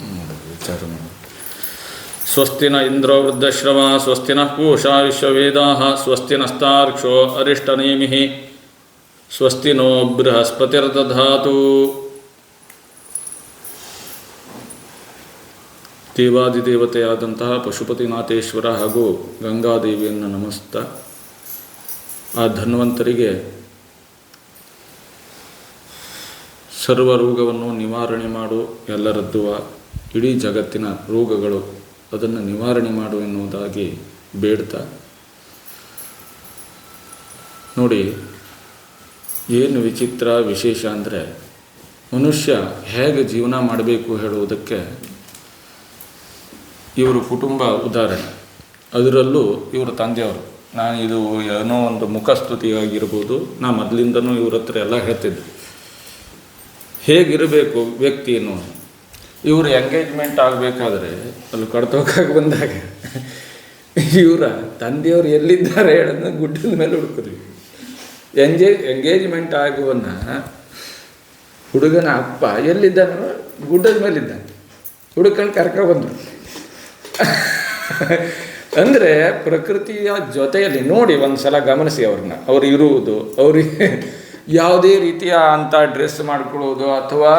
ವಿಚಾರ ಮಾಡಿ ಸ್ವಸ್ತಿ ನ ಇಂದ್ರೋ ವೃದ್ಧಶ್ರವ ಸ್ವಸ್ತಿನ ಪೂಷಾ ವಿಶ್ವವೇದಾ ಸ್ವಸ್ತಿ ನಸ್ತಾರ್ಕ್ಷೋ ಅರಿಷ್ಟನೇಮಿ ಸ್ವಸ್ತಿ ನೋ ಬೃಹಸ್ಪತಿರ್ದಧಾತು ದೇವಾದಿದೇವತೆಯಾದಂತಹ ಪಶುಪತಿನಾಥೇಶ್ವರ ಹಾಗೂ ಗಂಗಾದೇವಿಯನ್ನು ನಮಸ್ತ. ಆ ಧನ್ವಂತರಿಗೆ ಸರ್ವರೋಗವನ್ನು ನಿವಾರಣೆ ಮಾಡು ಎಲ್ಲರದ್ದುವ ಇಡೀ ಜಗತ್ತಿನ ರೋಗಗಳು ಅದನ್ನು ನಿವಾರಣೆ ಮಾಡು ಎನ್ನುವುದಾಗಿ ಬೇಡ್ತಾ. ನೋಡಿ, ಏನು ವಿಚಿತ್ರ ವಿಶೇಷ ಅಂದರೆ ಮನುಷ್ಯ ಹೇಗೆ ಜೀವನ ಮಾಡಬೇಕು ಹೇಳುವುದಕ್ಕೆ ಇವರು ಕುಟುಂಬ ಉದಾಹರಣೆ. ಅದರಲ್ಲೂ ಇವರು ತಂದೆಯವರು. ನಾನು ಇದು ಏನೋ ಒಂದು ಮುಖಸ್ತುತಿಯಾಗಿರ್ಬೋದು. ನಾ ಮೊದಲಿಂದನೂ ಇವ್ರ ಹತ್ರ ಎಲ್ಲ ಹೇಳ್ತಿದ್ದೆ. ಹೇಗಿರಬೇಕು ವ್ಯಕ್ತಿ ಅನ್ನೋದು ಇವರು ಎಂಗೇಜ್ಮೆಂಟ್ ಆಗಬೇಕಾದ್ರೆ ಅಲ್ಲಿ ಕಡ್ತೋಕಾಗಿ ಬಂದಾಗ ಇವರ ತಂದೆಯವರು ಎಲ್ಲಿದ್ದಾರೆ ಹೇಳೋದನ್ನ ಗುಡ್ಡದ ಮೇಲೆ ಹುಡುಕಿದ್ವಿ. ಎಂಜೇ ಎಂಗೇಜ್ಮೆಂಟ್ ಆಗುವನ್ನ ಹುಡುಗನ ಅಪ್ಪ ಎಲ್ಲಿದ್ದಾನೋ ಗುಡ್ಡದ ಮೇಲಿದ್ದಾನೆ. ಹುಡುಕಂಡು ಕರ್ಕೊಬಂದ್ರು ಅಂದರೆ ಪ್ರಕೃತಿಯ ಜೊತೆಯಲ್ಲಿ ನೋಡಿ ಒಂದು ಸಲ ಗಮನಿಸಿ ಅವ್ರನ್ನ. ಅವ್ರು ಇರುವುದು, ಅವ್ರಿಗೆ ಯಾವುದೇ ರೀತಿಯ ಅಂಥ ಡ್ರೆಸ್ ಮಾಡ್ಕೊಳ್ಳೋದು ಅಥವಾ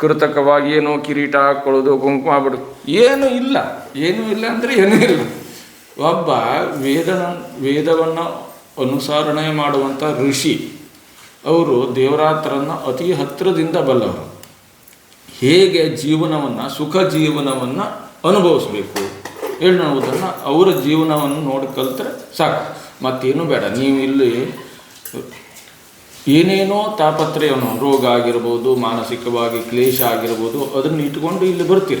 ಕೃತಕವಾಗಿ ಏನೋ ಕಿರೀಟ ಹಾಕ್ಕೊಳ್ಳೋದು ಕುಂಕುಮ ಬಿಡೋದು ಏನೂ ಇಲ್ಲ. ಏನೂ ಇಲ್ಲ ಅಂದರೆ ಏನೂ ಇಲ್ಲ. ಒಬ್ಬ ವೇದ ವೇದವನ್ನು ಅನುಸರಣೆ ಮಾಡುವಂಥ ಋಷಿ, ಅವರು ದೇವರಾತ್ರನ್ನು ಅತಿ ಹತ್ತಿರದಿಂದ ಬಲ್ಲವರು. ಹೇಗೆ ಜೀವನವನ್ನು, ಸುಖ ಜೀವನವನ್ನು ಅನುಭವಿಸ್ಬೇಕು? ಹೇಳುವುದನ್ನು ಅವರ ಜೀವನವನ್ನು ನೋಡಿ ಕಲಿತ್ರೆ ಸಾಕು. ಮತ್ತೇನು ಬೇಡ. ನೀವು ಇಲ್ಲಿ ಏನೇನೋ ತಾಪತ್ರಯವನ್ನು, ರೋಗ ಆಗಿರ್ಬೋದು, ಮಾನಸಿಕವಾಗಿ ಕ್ಲೇಶ ಆಗಿರ್ಬೋದು, ಅದನ್ನು ಇಟ್ಕೊಂಡು ಇಲ್ಲಿ ಬರ್ತೀರ.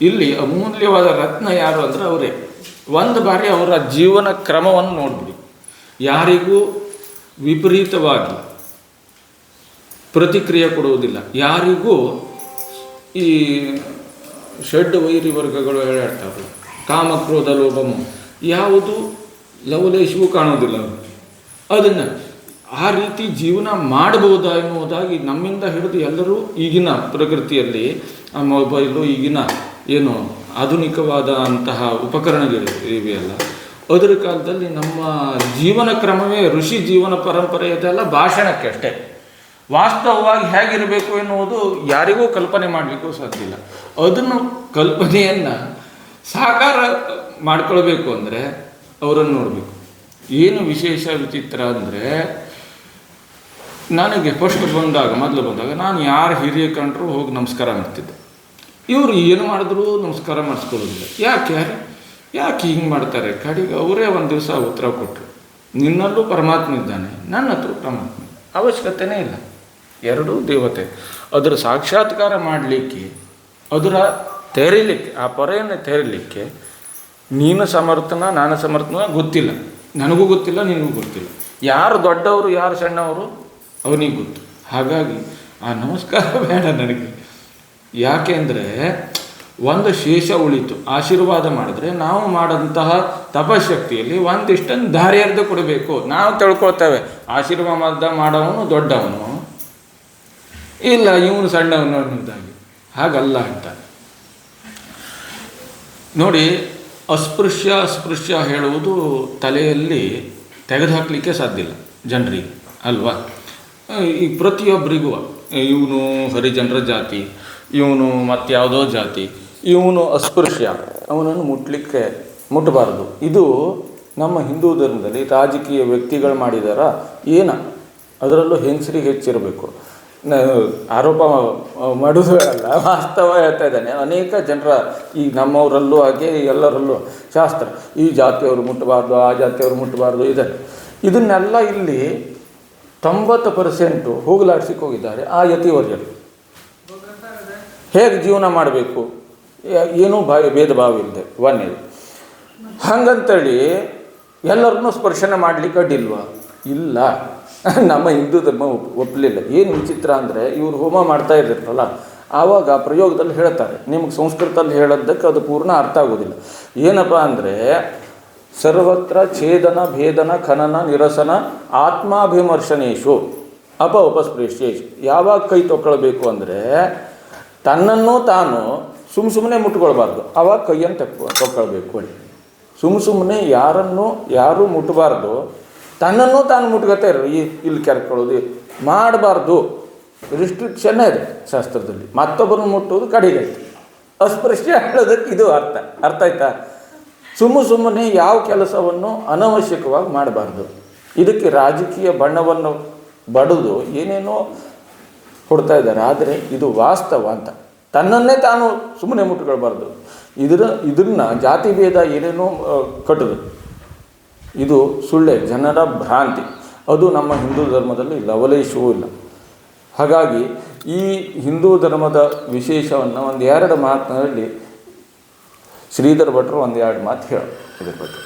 ಇಲ್ಲಿ ಅಮೂಲ್ಯವಾದ ರತ್ನ ಯಾರು ಅಂದರೆ ಅವರೇ. ಒಂದು ಬಾರಿ ಅವರ ಜೀವನ ಕ್ರಮವನ್ನು ನೋಡಿಬಿಡಿ. ಯಾರಿಗೂ ವಿಪರೀತವಾಗಿ ಪ್ರತಿಕ್ರಿಯೆ ಕೊಡುವುದಿಲ್ಲ. ಯಾರಿಗೂ ಈ ಷಡ್ ವೈರಿ ವರ್ಗಗಳು ಹೇಳ್ತಾವೆ ಕಾಮಕ್ರೋಧ ಲೋಭಮು ಯಾವುದು ಲವಲೇಶವೂ ಕಾಣೋದಿಲ್ಲ ಅದನ್ನು ಆ ರೀತಿ ಜೀವನ ಮಾಡಬಹುದಾ ಎನ್ನುವುದಾಗಿ ನಮ್ಮಿಂದ ಹಿಡಿದು ಎಲ್ಲರೂ ಈಗಿನ ಪ್ರಕೃತಿಯಲ್ಲಿ, ಆ ಮೊಬೈಲು ಈಗಿನ ಏನು ಆಧುನಿಕವಾದ ಅಂತಹ ಉಪಕರಣಗಳು ಇವೆಯಲ್ಲ ಅದರ ಕಾಲದಲ್ಲಿ ನಮ್ಮ ಜೀವನ ಕ್ರಮವೇ ಋಷಿ ಜೀವನ ಪರಂಪರೆ ಇದೆಲ್ಲ ಭಾಷಣಕ್ಕೆ ಅಷ್ಟೇ. ವಾಸ್ತವವಾಗಿ ಹೇಗಿರಬೇಕು ಎನ್ನುವುದು ಯಾರಿಗೂ ಕಲ್ಪನೆ ಮಾಡಲಿಕ್ಕೂ ಸಾಧ್ಯ ಇಲ್ಲ. ಅದನ್ನು ಕಲ್ಪನೆಯನ್ನು ಸಾಕಾರ ಮಾಡ್ಕೊಳ್ಬೇಕು ಅಂದರೆ ಅವರನ್ನು ನೋಡಬೇಕು. ಏನು ವಿಶೇಷ ವಿಚಿತ್ರ ಅಂದರೆ ನನಗೆ ಫಸ್ಟ್ ಬಂದಾಗ, ಮೊದಲು ಬಂದಾಗ ನಾನು ಯಾರು ಹಿರಿಯ ಕಂಡ್ರು ಹೋಗಿ ನಮಸ್ಕಾರ ಮಾಡ್ತಿದ್ದೆ. ಇವರು ಏನು ಮಾಡಿದ್ರು ನಮಸ್ಕಾರ ಮಾಡಿಸ್ಕೊಳ್ಳೋದಿಲ್ಲ. ಯಾಕೆ ಯಾಕೆ ಹಿಂಗೆ ಮಾಡ್ತಾರೆ? ಕಡೆಗೆ ಅವರೇ ಒಂದು ದಿವಸ ಉತ್ತರ ಕೊಟ್ಟರು ನಿನ್ನಲ್ಲೂ ಪರಮಾತ್ಮ ಇದ್ದಾನೆ, ನನ್ನ ಹತ್ರ ಪರಮಾತ್ಮ ಅವಶ್ಯಕತೆನೇ ಇಲ್ಲ. ಎರಡೂ ದೇವತೆ. ಅದರ ಸಾಕ್ಷಾತ್ಕಾರ ಮಾಡಲಿಕ್ಕೆ, ಅದರ ತೆರಿಲಿಕ್ಕೆ, ಆ ಪೊರೆಯನ್ನು ತೆರಿಲಿಕ್ಕೆ ನೀನು ಸಮರ್ಥನ, ನಾನು ಸಮರ್ಥನ ಗೊತ್ತಿಲ್ಲ. ನನಗೂ ಗೊತ್ತಿಲ್ಲ, ನಿನಗೂ ಗೊತ್ತಿಲ್ಲ. ಯಾರು ದೊಡ್ಡವರು, ಯಾರು ಸಣ್ಣವರು? ಅವನಿಗೆ ಗೊತ್ತು. ಹಾಗಾಗಿ ಆ ನಮಸ್ಕಾರ ಬೇಡ ನನಗೆ. ಯಾಕೆಂದರೆ ಒಂದು ಶೇಷ ಉಳಿತು. ಆಶೀರ್ವಾದ ಮಾಡಿದ್ರೆ ನಾವು ಮಾಡಿದಂತಹ ತಪಶಕ್ತಿಯಲ್ಲಿ ಒಂದಿಷ್ಟನ್ನು ದಾರಿಯರ್ದು ಕೊಡಬೇಕು. ನಾವು ತಿಳ್ಕೊಳ್ತೇವೆ. ಆಶೀರ್ವಾದ ಮಾಡವನು ದೊಡ್ಡವನು. ಇಲ್ಲ, ಇವನು ಸಣ್ಣವನು ಅನ್ನೋದಾಗಿ ಹಾಗಲ್ಲ ಅಂತ. ನೋಡಿ, ಅಸ್ಪೃಶ್ಯ ಅಸ್ಪೃಶ್ಯ ಹೇಳುವುದು ತಲೆಯಲ್ಲಿ ತೆಗೆದುಹಾಕಲಿಕ್ಕೆ ಸಾಧ್ಯ ಇಲ್ಲ. ಜನರಿಗೆ. ಅಲ್ವಾ? ಈ ಪ್ರತಿಯೊಬ್ಬರಿಗೂ ಇವನು ಹರಿಜನರ ಜಾತಿ, ಇವನು ಮತ್ತಾವುದೋ ಜಾತಿ, ಇವನು ಅಸ್ಪೃಶ್ಯ, ಅವನನ್ನು ಮುಟ್ಲಿಕ್ಕೆ ಮುಟ್ಟಬಾರದು ಇದು ನಮ್ಮ ಹಿಂದೂ ಧರ್ಮದಲ್ಲಿ ರಾಜಕೀಯ ವ್ಯಕ್ತಿಗಳು ಮಾಡಿದಾರ, ಏನ? ಅದರಲ್ಲೂ ಹೆಂಗಸರಿಗೆ ಹೆಚ್ಚಿರಬೇಕು. ಆರೋಪ ಮಾಡೋದು ಅಲ್ಲ, ವಾಸ್ತವ ಹೇಳ್ತಾ ಇದ್ದಾನೆ. ಅನೇಕ ಜನರ ಈ ನಮ್ಮವರಲ್ಲೂ ಹಾಗೆ ಎಲ್ಲರಲ್ಲೂ ಶಾಸ್ತ್ರ, ಈ ಜಾತಿಯವರು ಮುಟ್ಟಬಾರ್ದು ಆ ಜಾತಿಯವರು ಮುಟ್ಟಬಾರ್ದು ಇದೆ ಇದನ್ನೆಲ್ಲ ಇಲ್ಲಿ ತೊಂಬತ್ತು ಪರ್ಸೆಂಟು ಹೋಗಿದ್ದಾರೆ ಆ ಯತಿವರ್ಯರು. ಹೇಗೆ ಜೀವನ ಮಾಡಬೇಕು? ಏನೂ ಭಾವಿ ಭೇದ ಭಾವ ಇಲ್ಲದೆ ಒಂದೇದು ಹಂಗಂತೇಳಿ ಎಲ್ಲರನ್ನೂ ಸ್ಪರ್ಶನ ಮಾಡಲಿಕ್ಕೆ ಅಡ್ಡಿಲ್ವ? ಇಲ್ಲ. ನಮ್ಮ ಹಿಂದೂ ಧರ್ಮ ಒಪ್ ಒಪ್ಪಲಿಲ್ಲ ಏನು ವಿಚಿತ್ರ ಅಂದರೆ ಇವರು ಹೋಮ ಮಾಡ್ತಾ ಇರ್ತಾರಲ್ಲ ಆವಾಗ ಪ್ರಯೋಗದಲ್ಲಿ ಹೇಳ್ತಾರೆ. ನಿಮಗೆ ಸಂಸ್ಕೃತದಲ್ಲಿ ಹೇಳೋದಕ್ಕೆ ಅದು ಪೂರ್ಣ ಅರ್ಥ ಆಗೋದಿಲ್ಲ. ಏನಪ್ಪ ಅಂದರೆ ಸರ್ವತ್ರ ಛೇದನ, ಭೇದನ, ಖನನ, ನಿರಸನ, ಆತ್ಮಾಭಿಮರ್ಶನೇಶು. ಅಪ ಉಪಸ್ಪೃಶ್ಯೇಶು ಯಾವಾಗ ಕೈ ತೊಕ್ಕೊಳ್ಬೇಕು ಅಂದರೆ ತನ್ನನ್ನು ತಾನು ಸುಮ್ಮ ಸುಮ್ಮನೆ ಮುಟ್ಕೊಳ್ಬಾರ್ದು. ಅವಾಗ ಕೈಯನ್ನು ತಕ್ಕ, ತೊಕ್ಕೊಳ್ಬೇಕು ಸುಮ್ಮ ಸುಮ್ಮನೆ ಯಾರನ್ನು, ಯಾರೂ ಮುಟ್ಟಬಾರ್ದು ತನ್ನನ್ನು ತಾನು ಮುಟ್ಕೊತಾ ಇರೋ ಈ ಇಲ್ಲಿ ಕೆರ್ಕೊಳ್ಳೋದು, ಮಾಡಬಾರ್ದು. ರಿಸ್ಟ್ರಿಕ್ಷನ್ ಇದೆ ಶಾಸ್ತ್ರದಲ್ಲಿ. ಮತ್ತೊಬ್ಬರನ್ನು ಮುಟ್ಟುವುದು ಕಡಿಗೈತೆ ಅಸ್ಪೃಶ್ಯ ಹೇಳೋದಕ್ಕೆ ಇದು ಅರ್ಥ. ಅರ್ಥ ಆಯ್ತಾ? ಸುಮ್ಮ ಸುಮ್ಮನೆ ಯಾವ ಕೆಲಸವನ್ನು ಅನವಶ್ಯಕವಾಗಿ ಮಾಡಬಾರ್ದು. ಇದಕ್ಕೆ ರಾಜಕೀಯ ಬಣ್ಣವನ್ನು ಬಡಿದು ಏನೇನೋ ಕೊಡ್ತಾ ಇದ್ದಾರೆ. ಆದರೆ ಇದು ವಾಸ್ತವ ಅಂತ. ತನ್ನನ್ನೇ ತಾನು ಸುಮ್ಮನೆ ಮುಟ್ಕೊಳ್ಬಾರ್ದು ಇದರ, ಇದನ್ನ ಜಾತಿ ಭೇದ ಏನೇನೋ ಕಟ್ಟದು. ಇದು ಸುಳ್ಳೆ, ಜನರ ಭ್ರಾಂತಿ. ಅದು ನಮ್ಮ ಹಿಂದೂ ಧರ್ಮದಲ್ಲಿ ಲವಲೇಶವೂ ಇಲ್ಲ. ಹಾಗಾಗಿ ಈ ಹಿಂದೂ ಧರ್ಮದ ವಿಶೇಷವನ್ನು ಒಂದು ಎರಡು ಮಾತಿನಲ್ಲಿ ಶ್ರೀಧರ್ ಭಟ್ರು ಒಂದು ಎರಡು ಮಾತು ಹೇಳ ಇದ್ರ ಬಗ್ಗೆ.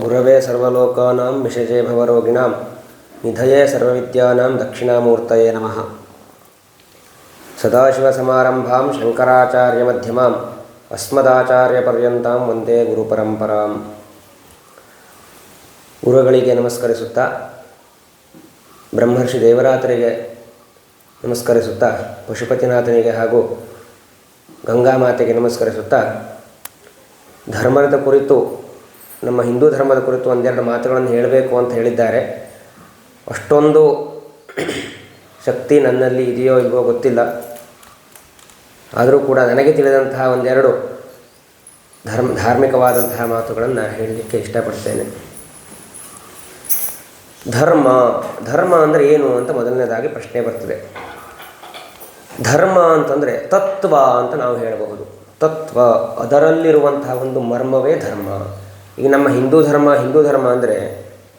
ಗುರವೇ ಸರ್ವಲೋಕಾನಾಂ ವಿಷಜೇ ಭವರೋಗಿಣಾಂ, ನಿಧಯೇ ಸರ್ವವಿದ್ಯಾನಾಂ ದಕ್ಷಿಣಾಮೂರ್ತಯೇ ನಮಃ. ಸದಾಶಿವಸಮಾರಂಭಾಂ ಶಂಕರಾಚಾರ್ಯಮಧ್ಯಮಾಂ, ಅಸ್ಮದಾಚಾರ್ಯಪರ್ಯಂತಾಂ, ವಂದೇ ಗುರುಪರಂಪರಾಂ. ಗುರುಗಳಿಗೆ ನಮಸ್ಕರಿಸುತ್ತಾ ಬ್ರಹ್ಮರ್ಷಿ ದೇವರಾತ್ರಿಗೆ ನಮಸ್ಕರಿಸುತ್ತಾ, ಪಶುಪತಿನಾಥನಿಗೆ ಹಾಗೂ ಗಂಗಾಮಾತೆಗೆ ನಮಸ್ಕರಿಸುತ್ತಾ, ಧರ್ಮದ ಕುರಿತು, ನಮ್ಮ ಹಿಂದೂ ಧರ್ಮದ ಕುರಿತು ಒಂದೆರಡು ಮಾತುಗಳನ್ನು ಹೇಳಬೇಕು ಅಂತ ಹೇಳಿದ್ದಾರೆ. ಅಷ್ಟೊಂದು ಶಕ್ತಿ ನನ್ನಲ್ಲಿ ಇದೆಯೋ ಇಲ್ವೋ ಗೊತ್ತಿಲ್ಲ. ಆದರೂ ಕೂಡ ನನಗೆ ತಿಳಿದಂತಹ ಒಂದೆರಡು ಧರ್ಮ ಧಾರ್ಮಿಕವಾದಂತಹ ಮಾತುಗಳನ್ನು ಹೇಳಲಿಕ್ಕೆ ಇಷ್ಟಪಡ್ತೇನೆ. ಧರ್ಮ ಧರ್ಮ ಅಂದರೆ ಏನು ಅಂತ ಮೊದಲನೇದಾಗಿ ಪ್ರಶ್ನೆ ಬರ್ತದೆ. ಧರ್ಮ ಅಂತಂದರೆ ತತ್ವ ಅಂತ ನಾವು ಹೇಳಬಹುದು. ತತ್ವ, ಅದರಲ್ಲಿರುವಂತಹ ಒಂದು ಮರ್ಮವೇ ಧರ್ಮ. ಈಗ ನಮ್ಮ ಹಿಂದೂ ಧರ್ಮ ಹಿಂದೂ ಧರ್ಮ ಅಂದರೆ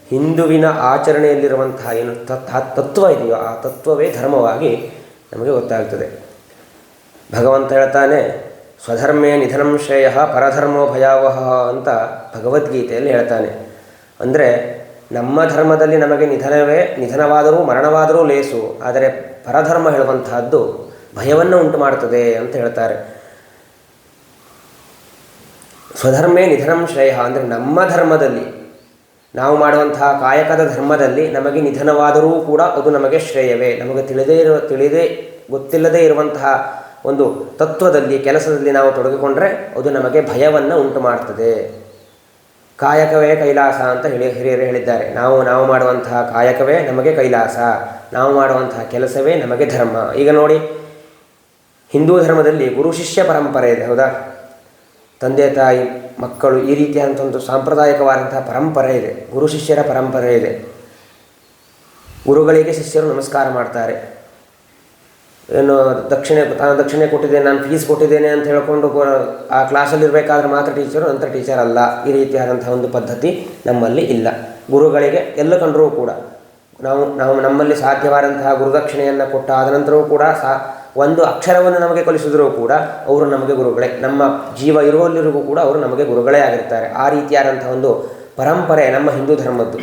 ಹಿಂದುವಿನ ಆಚರಣೆಯಲ್ಲಿರುವಂತಹ ಏನು ತತ್, ಆ ತತ್ವ ಇದೆಯೋ ಆ ತತ್ವವೇ ಧರ್ಮವಾಗಿ ನಮಗೆ ಗೊತ್ತಾಗ್ತದೆ. ಭಗವಂತ ಹೇಳ್ತಾನೆ, ಸ್ವಧರ್ಮೇ ನಿಧನಂ ಶ್ರೇಯ ಪರಧರ್ಮೋ ಭಯಾವಹ ಅಂತ ಭಗವದ್ಗೀತೆಯಲ್ಲಿ ಹೇಳ್ತಾನೆ. ಅಂದರೆ ನಮ್ಮ ಧರ್ಮದಲ್ಲಿ ನಮಗೆ ನಿಧನವೇ ನಿಧನವಾದರೂ ಮರಣವಾದರೂ ಲೇಸು, ಆದರೆ ಪರಧರ್ಮ ಹೇಳುವಂತಹದ್ದು ಭಯವನ್ನು ಉಂಟು ಮಾಡುತ್ತದೆ ಅಂತ ಹೇಳ್ತಾರೆ. ಸ್ವಧರ್ಮೇ ನಿಧನಂ ಶ್ರೇಯ ಅಂದರೆ ನಮ್ಮ ಧರ್ಮದಲ್ಲಿ, ನಾವು ಮಾಡುವಂತಹ ಕಾಯಕದ ಧರ್ಮದಲ್ಲಿ ನಮಗೆ ನಿಧನವಾದರೂ ಕೂಡ ಅದು ನಮಗೆ ಶ್ರೇಯವೇ. ನಮಗೆ ತಿಳಿದೇ ಇರುವ, ತಿಳಿದೇ ಗೊತ್ತಿಲ್ಲದೇ ಇರುವಂತಹ ಒಂದು ತತ್ವದಲ್ಲಿ, ಕೆಲಸದಲ್ಲಿ ನಾವು ತೊಡಗಿಕೊಂಡರೆ ಅದು ನಮಗೆ ಭಯವನ್ನು ಉಂಟು ಮಾಡ್ತದೆ ಕಾಯಕವೇ ಕೈಲಾಸ ಅಂತ ಹೇಳಿ ಹಿರಿಯರು ಹೇಳಿದ್ದಾರೆ. ನಾವು ನಾವು ಮಾಡುವಂತಹ ಕಾಯಕವೇ ನಮಗೆ ಕೈಲಾಸ. ನಾವು ಮಾಡುವಂತಹ ಕೆಲಸವೇ ನಮಗೆ ಧರ್ಮ. ಈಗ ನೋಡಿ, ಹಿಂದೂ ಧರ್ಮದಲ್ಲಿ ಗುರು ಶಿಷ್ಯ ಪರಂಪರೆ ಇದೆ, ಹೌದಾ? ತಂದೆ, ತಾಯಿ, ಮಕ್ಕಳು ಈ ರೀತಿಯಾದಂಥ ಒಂದು ಸಾಂಪ್ರದಾಯಿಕವಾದಂತಹ ಪರಂಪರೆ ಇದೆ. ಗುರು ಶಿಷ್ಯರ ಪರಂಪರೆ ಇದೆ. ಗುರುಗಳಿಗೆ ಶಿಷ್ಯರು ನಮಸ್ಕಾರ ಮಾಡ್ತಾರೆ. ಏನು, ದಕ್ಷಿಣೆ ತಾನು ದಕ್ಷಿಣೆ ಕೊಟ್ಟಿದ್ದೇನೆ, ನಾನು ಫೀಸ್ ಕೊಟ್ಟಿದ್ದೇನೆ ಅಂತ ಹೇಳಿಕೊಂಡು ಆ ಕ್ಲಾಸಲ್ಲಿರಬೇಕಾದ್ರೆ ಮಾತ್ರ ಟೀಚರು ನಂತರ ಟೀಚರ್ ಅಲ್ಲ. ಈ ರೀತಿಯಾದಂಥ ಒಂದು ಪದ್ಧತಿ ನಮ್ಮಲ್ಲಿ ಇಲ್ಲ. ಗುರುಗಳಿಗೆ ಎಲ್ಲ ಕಂಡರೂ ಕೂಡ, ನಾವು ನಾವು ನಮ್ಮಲ್ಲಿ ಸಾಧ್ಯವಾದಂತಹ ಗುರುದಕ್ಷಿಣೆಯನ್ನು ಕೊಟ್ಟ ಆದ ನಂತರವೂ ಕೂಡ ಸಾ, ಒಂದು ಅಕ್ಷರವನ್ನು ನಮಗೆ ಕಲಿಸಿದರೂ ಕೂಡ ಅವರು ನಮಗೆ ಗುರುಗಳೇ. ನಮ್ಮ ಜೀವ ಇರುವಲ್ಲಿರಿಗೂ ಕೂಡ ಅವರು ನಮಗೆ ಗುರುಗಳೇ ಆಗಿರ್ತಾರೆ. ಆ ರೀತಿಯಾದಂಥ ಒಂದು ಪರಂಪರೆ ನಮ್ಮ ಹಿಂದೂ ಧರ್ಮದ್ದು.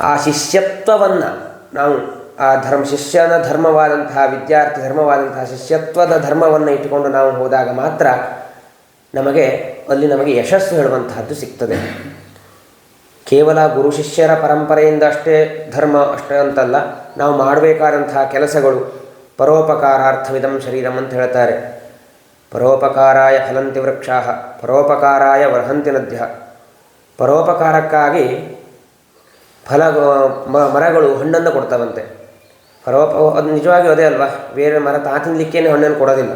ಆ ಶಿಷ್ಯತ್ವವನ್ನು ನಾವು ಆ ಧರ್ಮ ಶಿಷ್ಯನ ಧರ್ಮವಾದಂತಹ ವಿದ್ಯಾರ್ಥಿ ಧರ್ಮವಾದಂತಹ ಶಿಷ್ಯತ್ವದ ಧರ್ಮವನ್ನು ಇಟ್ಟುಕೊಂಡು ನಾವು ಹೋದಾಗ ಮಾತ್ರ ನಮಗೆ ಅಲ್ಲಿ ನಮಗೆ ಯಶಸ್ಸು ಹೇಳುವಂತಹದ್ದು ಸಿಗ್ತದೆ. ಕೇವಲ ಗುರು ಶಿಷ್ಯರ ಪರಂಪರೆಯಿಂದ ಅಷ್ಟೇ ಧರ್ಮ ಅಷ್ಟೇ ಅಂತಲ್ಲ, ನಾವು ಮಾಡಬೇಕಾದಂತಹ ಕೆಲಸಗಳು ಪರೋಪಕಾರಾರ್ಥವಿದಂ ಶರೀರಂ ಅಂತ ಹೇಳ್ತಾರೆ. ಪರೋಪಕಾರಾಯ ಫಲಂತಿ ವೃಕ್ಷಾ ಪರೋಪಕಾರಾಯ ವರ್ಹಂತಿ ನದ್ಯ ಪರೋಪಕಾರಕ್ಕಾಗಿ ಫಲ ಮರಗಳು ಹಣ್ಣನ್ನು ಕೊಡ್ತಾವಂತೆ. ಪರೋಪ ಅದು ನಿಜವಾಗಿ ಅದೇ ಅಲ್ವಾ? ಬೇರೆ ಮರ ತಾ ತಿನ್ನಲಿಕ್ಕೇನೆ ಹಣ್ಣನ್ನು ಕೊಡೋದಿಲ್ಲ.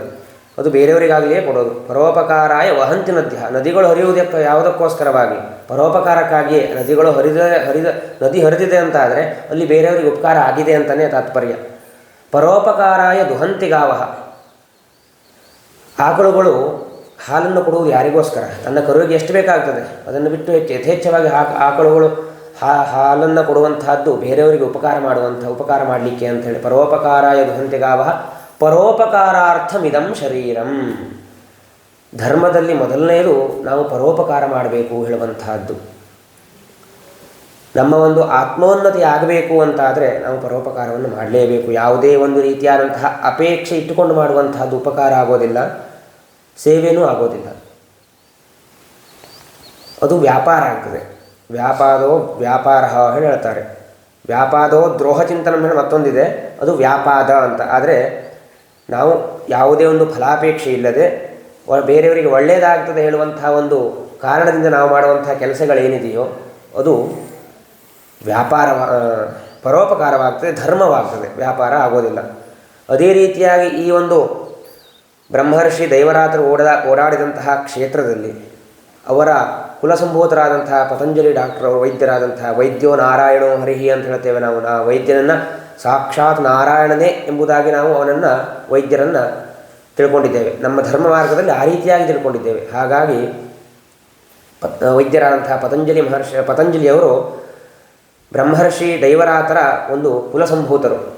ಅದು ಬೇರೆಯವರಿಗಾಗಲಿಯೇ ಕೊಡೋದು. ಪರೋಪಕಾರಾಯ ವಹಂತಿ ನದ್ಯ. ನದಿಗಳು ಹರಿಯುವುದಕ್ಕೆ ಯಾವುದಕ್ಕೋಸ್ಕರವಾಗಿ? ಪರೋಪಕಾರಕ್ಕಾಗಿಯೇ ನದಿಗಳು ಹರಿದ ಹರಿದ ನದಿ ಹರಿದಿದೆ ಅಂತ ಆದರೆ ಅಲ್ಲಿ ಬೇರೆಯವರಿಗೆ ಉಪಕಾರ ಆಗಿದೆ ಅಂತಲೇ ತಾತ್ಪರ್ಯ. ಪರೋಪಕಾರಾಯ ದುಹಂತಿಗಾವಹ. ಆಕಳುಗಳು ಹಾಲನ್ನು ಕೊಡುವುದು ಯಾರಿಗೋಸ್ಕರ? ತನ್ನ ಕರುವಿಗೆ ಎಷ್ಟು ಬೇಕಾಗ್ತದೆ? ಅದನ್ನು ಬಿಟ್ಟು ಹೆಚ್ಚು ಯಥೇಚ್ಛವಾಗಿ ಆಕಳುಗಳು ಹಾ, ಹಾಲನ್ನು ಕೊಡುವಂತಹದ್ದು ಬೇರೆಯವರಿಗೆ ಉಪಕಾರ ಮಾಡುವಂಥ, ಉಪಕಾರ ಮಾಡಲಿಕ್ಕೆ ಅಂತೇಳಿ ಪರೋಪಕಾರಾಯ ಪರೋಪಕಾರಾರ್ಥಂ ಪರೋಪಕಾರಾರ್ಥಮಿದಂ ಶರೀರಂ. ಧರ್ಮದಲ್ಲಿ ಮೊದಲನೆಯದು ನಾವು ಪರೋಪಕಾರ ಮಾಡಬೇಕು ಹೇಳುವಂತಹದ್ದು. ನಮ್ಮ ಒಂದು ಆತ್ಮೋನ್ನತಿ ಆಗಬೇಕು ಅಂತಾದರೆ ನಾವು ಪರೋಪಕಾರವನ್ನು ಮಾಡಲೇಬೇಕು. ಯಾವುದೇ ಒಂದು ರೀತಿಯಾದಂತಹ ಅಪೇಕ್ಷೆ ಇಟ್ಟುಕೊಂಡು ಮಾಡುವಂತಹದ್ದು ಉಪಕಾರ ಆಗೋದಿಲ್ಲ ಸೇವೆಯೂ ಆಗೋದಿಲ್ಲ. ಅದು ವ್ಯಾಪಾರ ಆಗ್ತದೆ. ವ್ಯಾಪಾದೋ ವ್ಯಾಪಾರ ಹೇಳಿ ಹೇಳ್ತಾರೆ. ವ್ಯಾಪಾದೋ ದ್ರೋಹ ಚಿಂತನ ಮತ್ತೊಂದಿದೆ. ಅದು ವ್ಯಾಪಾದ ಅಂತ. ಆದರೆ ನಾವು ಯಾವುದೇ ಒಂದು ಫಲಾಪೇಕ್ಷೆ ಇಲ್ಲದೆ ಬೇರೆಯವರಿಗೆ ಒಳ್ಳೆಯದಾಗ್ತದೆ ಹೇಳುವಂತಹ ಒಂದು ಕಾರಣದಿಂದ ನಾವು ಮಾಡುವಂಥ ಕೆಲಸಗಳೇನಿದೆಯೋ ಅದು ವ್ಯಾಪಾರ ಪರೋಪಕಾರವಾಗ್ತದೆ, ಧರ್ಮವಾಗ್ತದೆ. ವ್ಯಾಪಾರ ಆಗೋದಿಲ್ಲ. ಅದೇ ರೀತಿಯಾಗಿ ಈ ಒಂದು ಬ್ರಹ್ಮರ್ಷಿ ದೈವರಾತ್ರಿ ಓಡದ ಓಡಾಡಿದಂತಹ ಕ್ಷೇತ್ರದಲ್ಲಿ ಅವರ ಕುಲಸಂಭೂತರಾದಂತಹ ಪತಂಜಲಿ ಡಾಕ್ಟರ್, ಅವರು ವೈದ್ಯರಾದಂತಹ ವೈದ್ಯೋ ನಾರಾಯಣೋ ಹರಿಹಿ ಅಂತ ಹೇಳ್ತೇವೆ ನಾವು. ಆ ವೈದ್ಯನನ್ನು ಸಾಕ್ಷಾತ್ ನಾರಾಯಣನೇ ಎಂಬುದಾಗಿ ನಾವು ಅವನನ್ನು ವೈದ್ಯರನ್ನು ತಿಳ್ಕೊಂಡಿದ್ದೇವೆ. ನಮ್ಮ ಧರ್ಮ ಮಾರ್ಗದಲ್ಲಿ ಆ ರೀತಿಯಾಗಿ ತಿಳ್ಕೊಂಡಿದ್ದೇವೆ. ಹಾಗಾಗಿ ಪತ್ ವೈದ್ಯರಾದಂತಹ ಪತಂಜಲಿ ಮಹರ್ಷಿ, ಪತಂಜಲಿಯವರು ಬ್ರಹ್ಮರ್ಷಿ ದೈವರಾತರ ಒಂದು ಕುಲಸಂಭೂತರು.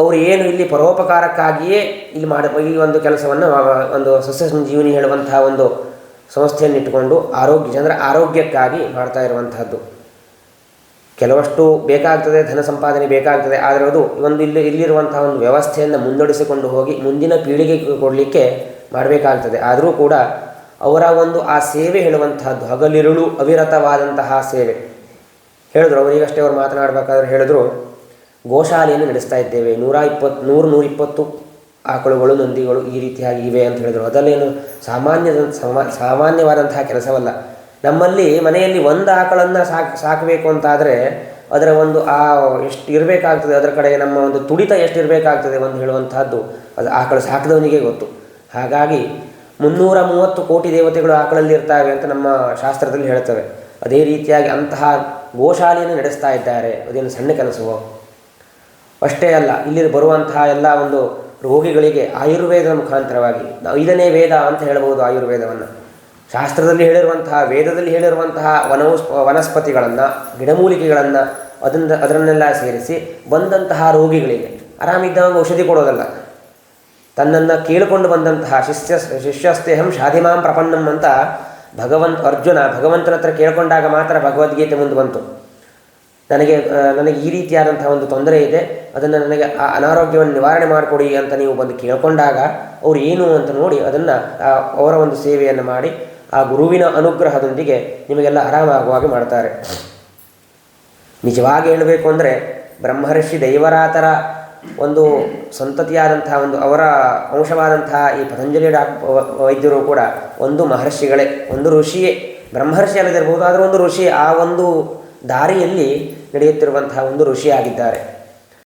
ಅವರು ಏನು ಇಲ್ಲಿ ಪರೋಪಕಾರಕ್ಕಾಗಿಯೇ ಇಲ್ಲಿ ಮಾಡ, ಈ ಒಂದು ಕೆಲಸವನ್ನು ಒಂದು ಸಸ್ಯ ಸಂಜೀವಿನಿ ಹೇಳುವಂತಹ ಒಂದು ಸಂಸ್ಥೆಯನ್ನು ಇಟ್ಟುಕೊಂಡು ಆರೋಗ್ಯ ಜನರ ಆರೋಗ್ಯಕ್ಕಾಗಿ ಮಾಡ್ತಾ ಇರುವಂತಹದ್ದು. ಕೆಲವಷ್ಟು ಬೇಕಾಗ್ತದೆ, ಧನ ಸಂಪಾದನೆ ಬೇಕಾಗ್ತದೆ, ಆದರೆ ಅದು ಒಂದು ಇಲ್ಲಿ, ಇಲ್ಲಿರುವಂತಹ ಒಂದು ವ್ಯವಸ್ಥೆಯನ್ನು ಮುನ್ನಡೆಸಿಕೊಂಡು ಹೋಗಿ ಮುಂದಿನ ಪೀಳಿಗೆಗೆ ಕೊಡಲಿಕ್ಕೆ ಮಾಡಬೇಕಾಗ್ತದೆ. ಆದರೂ ಕೂಡ ಅವರ ಒಂದು ಆ ಸೇವೆ ಹೇಳುವಂತಹದ್ದು, ಹಗಲಿರುಳು ಅವಿರತವಾದಂತಹ ಸೇವೆ. ಹೇಳಿದ್ರು, ಅವರಿಗಷ್ಟೇ ಅವರು ಮಾತನಾಡಬೇಕಾದ್ರೆ ಹೇಳಿದ್ರು ಗೋಶಾಲೆಯನ್ನು ನಡೆಸ್ತಾ ಇದ್ದೇವೆ. ನೂರ ಇಪ್ಪತ್ತು ನೂರು, ನೂರಿಪ್ಪತ್ತು ಆಕಳುಗಳು, ನಂದಿಗಳು ಈ ರೀತಿಯಾಗಿ ಇವೆ ಅಂತ ಹೇಳಿದರು. ಅದಲ್ಲೇನು ಸಾಮಾನ್ಯ ಸಾಮಾ, ಸಾಮಾನ್ಯವಾದಂತಹ ಕೆಲಸವಲ್ಲ. ನಮ್ಮಲ್ಲಿ ಮನೆಯಲ್ಲಿ ಒಂದು ಆಕಳನ್ನು ಸಾಕ್, ಸಾಕಬೇಕು ಅಂತಾದರೆ ಅದರ ಒಂದು ಆ ಎಷ್ಟು ಇರಬೇಕಾಗ್ತದೆ, ಅದರ ಕಡೆ ನಮ್ಮ ಒಂದು ತುಡಿತ ಎಷ್ಟು ಇರಬೇಕಾಗ್ತದೆ ಒಂದು ಹೇಳುವಂತಹದ್ದು. ಅದು ಆಕಳು ಸಾಕಿದವನಿಗೆ ಗೊತ್ತು. ಹಾಗಾಗಿ ಮುನ್ನೂರ ಮೂವತ್ತು ಕೋಟಿ ದೇವತೆಗಳು ಆಕಳಲ್ಲಿ ಇರ್ತಾವೆ ಅಂತ ನಮ್ಮ ಶಾಸ್ತ್ರದಲ್ಲಿ ಹೇಳ್ತವೆ. ಅದೇ ರೀತಿಯಾಗಿ ಅಂತಹ ಗೋಶಾಲೆಯನ್ನು ನಡೆಸ್ತಾ ಇದ್ದಾರೆ. ಅದೇನು ಸಣ್ಣ ಕೆಲಸವೋ? ಅಷ್ಟೇ ಅಲ್ಲ ಇಲ್ಲಿ ಬರುವಂತಹ ಎಲ್ಲ ಒಂದು ರೋಗಿಗಳಿಗೆ ಆಯುರ್ವೇದದ ಮುಖಾಂತರವಾಗಿ ಐದನೇ ವೇದ ಅಂತ ಹೇಳ್ಬೋದು ಆಯುರ್ವೇದವನ್ನು. ಶಾಸ್ತ್ರದಲ್ಲಿ ಹೇಳಿರುವಂತಹ, ವೇದದಲ್ಲಿ ಹೇಳಿರುವಂತಹ ವನೌಸ್, ವನಸ್ಪತಿಗಳನ್ನು, ಗಿಡಮೂಲಿಕೆಗಳನ್ನು ಅದನ್ನ, ಅದರನ್ನೆಲ್ಲ ಸೇರಿಸಿ ಬಂದಂತಹ ರೋಗಿಗಳಿಗೆ ಆರಾಮಿದ್ದವಾಗ ಔಷಧಿ ಕೊಡೋದಲ್ಲ. ತನ್ನನ್ನು ಕೇಳಿಕೊಂಡು ಬಂದಂತಹ ಶಿಷ್ಯ, ಶಿಷ್ಯಸ್ತೇಹಂ ಶಾಧಿಮಾಂ ಪ್ರಪನ್ನಂ ಅಂತ ಭಗವಂತ, ಅರ್ಜುನ ಭಗವಂತನ ಹತ್ರ ಕೇಳಿಕೊಂಡಾಗ ಮಾತ್ರ ಭಗವದ್ಗೀತೆ ಮುಂದೆ ಬಂತು. ನನಗೆ ನನಗೆ ಈ ರೀತಿಯಾದಂತಹ ಒಂದು ತೊಂದರೆ ಇದೆ. ಅದನ್ನು ನನಗೆ ಆ ಅನಾರೋಗ್ಯವನ್ನು ನಿವಾರಣೆ ಮಾಡಿಕೊಡಿ ಅಂತ ನೀವು ಬಂದು ಕೇಳಿಕೊಂಡಾಗ ಅವರು ಏನು ಅಂತ ನೋಡಿ ಅದನ್ನು ಅವರ ಒಂದು ಸೇವೆಯನ್ನು ಮಾಡಿ ಆ ಗುರುವಿನ ಅನುಗ್ರಹದೊಂದಿಗೆ ನಿಮಗೆಲ್ಲ ಆರಾಮಾಗುವಾಗೆ ಮಾಡ್ತಾರೆ. ನಿಜವಾಗಿ ಹೇಳಬೇಕು ಅಂದರೆ ಬ್ರಹ್ಮರ್ಷಿ ದೈವರಾತರ ಒಂದು ಸಂತತಿಯಾದಂತಹ ಒಂದು ಅವರ ಅಂಶವಾದಂತಹ ಈ ಪತಂಜಲಿ ಡಾಕ್ ವೈದ್ಯರು ಕೂಡ ಒಂದು ಮಹರ್ಷಿಗಳೇ, ಒಂದು ಋಷಿಯೇ. ಬ್ರಹ್ಮರ್ಷಿ ಅಲ್ಲದಿರ್ಬೋದು ಆದರೆ ಒಂದು ಋಷಿ ಆ ಒಂದು ದಾರಿಯಲ್ಲಿ ನಡೆಯುತ್ತಿರುವಂತಹ ಒಂದು ಋಷಿಯಾಗಿದ್ದಾರೆ.